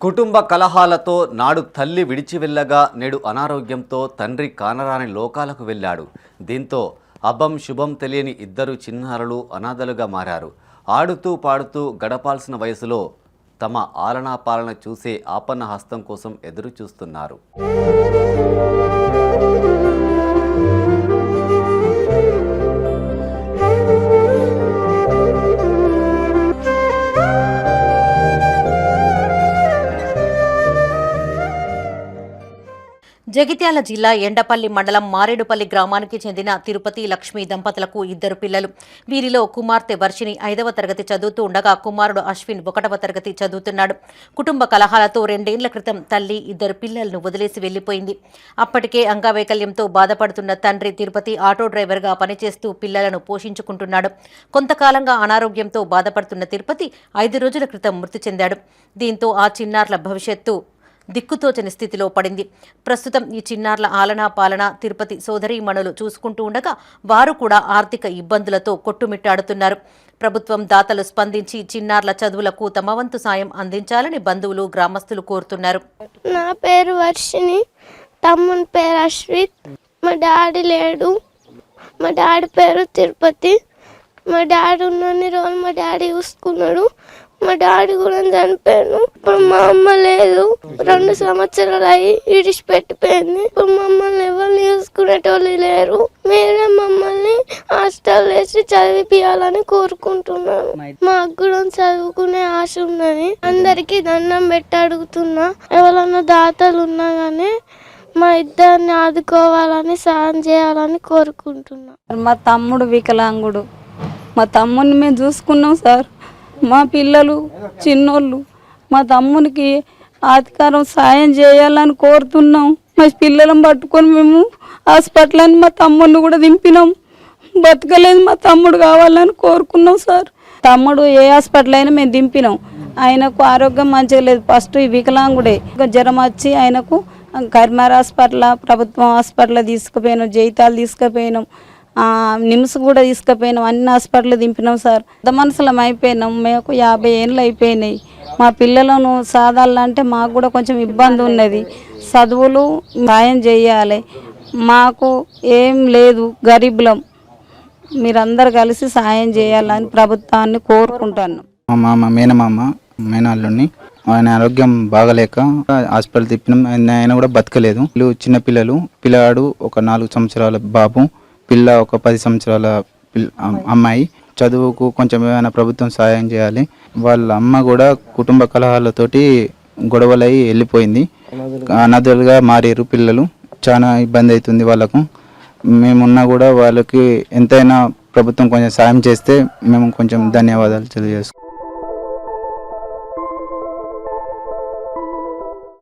కుటుంబ కలహాలతో నాడు తల్లి విడిచి వెళ్ళగా నేడు అనారోగ్యంతో తండ్రి కానరాని లోకాలకు వెళ్ళాడు. దీంతో అభం శుభం తెలియని ఇద్దరు చిన్నారులు అనాథలుగా మారారు. ఆడుతూ పాడుతూ గడపాల్సిన వయసులో తమ ఆలనా పాలన చూసే ఆపన్న హస్తం కోసం ఎదురు చూస్తున్నారు జగిత్యాల జిల్లా ఎండపల్లి మండలం మారేడుపల్లి గ్రామానికి చెందిన తిరుపతి లక్ష్మి దంపతులకు ఇద్దరు పిల్లలు. వీరిలో కుమార్తె వర్షిని ఐదవ తరగతి చదువుతూ ఉండగా కుమారుడు అశ్విన్ ఒకటవ తరగతి చదువుతున్నాడు. కుటుంబ కలహాలతో రెండేళ్ళ క్రితం తల్లి ఇద్దరు పిల్లలను వదిలేసి వెళ్ళిపోయింది అప్పటికే అంగవైకల్యంతో బాధపడుతున్న తండ్రి తిరుపతి ఆటో డ్రైవర్గా పనిచేస్తూ పిల్లలను పోషించుకుంటున్నాడు. కొంతకాలంగా అనారోగ్యంతో బాధపడుతున్న తిరుపతి ఐదు రోజుల క్రితం మృతి చెందాడు. దీంతో ఆ చిన్నారుల భవిష్యత్తు దిక్కుతోచని స్థితిలో పడింది. ప్రస్తుతం ఈ చిన్నారుల ఆలనా పాలన తిరుపతి సోదరీమణులు చూసుకుంటూ ఉండగా వారు కూడా ఆర్థిక ఇబ్బందులతో కొట్టుమిట్టాడుతున్నారు. ప్రభుత్వం దాతలు స్పందించి చిన్నారుల చదువులకు తమ వంతు సాయం అందించాలని బంధువులు గ్రామస్తులు కోరుతున్నారు. నా పేరు వర్షిని తమ్ముని పేరు అశ్విత్. మా డాడీ లేడు. మా డాడీ పేరు తిరుపతి. మా డాడీ ఉన్నన్ని రోజులు మా డాడీ చూసుకున్నాడు. మా డాడీ కూడా చనిపోయాను ఇప్పుడు మా అమ్మ లేదు. రెండు సంవత్సరాలు అయ్యి ఇడిచిపెట్టిపోయింది ఇప్పుడు మమ్మల్ని ఎవరిని చూసుకునేటోళ్ళు లేరు. మీరే మమ్మల్ని హాస్టల్ వేసి చదివిపియాలని కోరుకుంటున్నాను మాకు కూడా చదువుకునే ఆశ ఉన్నది. అందరికీ దండం పెట్టి అడుగుతున్నా. ఎవరన్నా దాతలు ఉన్నా కానీ మా ఇద్దరిని ఆదుకోవాలని సాయం చేయాలని కోరుకుంటున్నా. మా తమ్ముడు వికలాంగుడు. మా తమ్ముడిని మేము చూసుకున్నాం సార్. మా పిల్లలు చిన్నోళ్ళు మా తమ్మునికి అధికారం సాయం చేయాలని కోరుతున్నాం. మా పిల్లలను పట్టుకొని మేము హాస్పిటల్ అని మా తమ్ముడిని కూడా దింపినాం. బతకలేదు మా తమ్ముడు కావాలని కోరుకున్నాం సార్. తమ్ముడు ఏ హాస్పిటల్ అయినా మేము దింపినాం. ఆయనకు ఆరోగ్యం మంచిగా లేదు. ఫస్ట్ ఈ వికలాంగుడే. జ్వరం వచ్చి ఆయనకు కర్మార్ హాస్పిటల్ ప్రభుత్వం హాస్పిటల్ తీసుకుపోయినాం జైతాలు తీసుకుపోయినాం. నిమ్స్ కూడా తీసుకుపోయినాం అన్ని హాస్పిటల్ దింపినాం సార్. పెద్ద మనుషులం అయిపోయినాం మేము యాభై ఏళ్ళు అయిపోయినాయి. మా పిల్లలను సాధాలంటే మాకు కూడా కొంచెం ఇబ్బంది ఉన్నది. చదువులు సాయం చేయాలి. మాకు ఏం లేదు గరీబులం. మీరందరు కలిసి సాయం చేయాలని ప్రభుత్వాన్ని కోరుకుంటాను మా మామ మేనమామ మేనాళ్ళుని ఆయన ఆరోగ్యం బాగలేక హాస్పిటల్ తిప్పినాం. ఆయన కూడా బతకలేదు. వీళ్ళు చిన్నపిల్లలు పిల్లవాడు ఒక నాలుగు సంవత్సరాల బాబు. పిల్ల ఒక పది సంవత్సరాల అమ్మాయి. చదువుకు కొంచెం ఏమైనా ప్రభుత్వం సహాయం చేయాలి. వాళ్ళ అమ్మ కూడా కుటుంబ కలహాలతోటి గొడవలై వెళ్ళిపోయింది. అనాథలుగా మారారు పిల్లలు. చాలా ఇబ్బంది అవుతుంది వాళ్ళకు. మేమున్నా కూడా వాళ్ళకి ఎంతైనా ప్రభుత్వం కొంచెం సాయం చేస్తే మేము కొంచెం ధన్యవాదాలు తెలియజేసుకుంటాం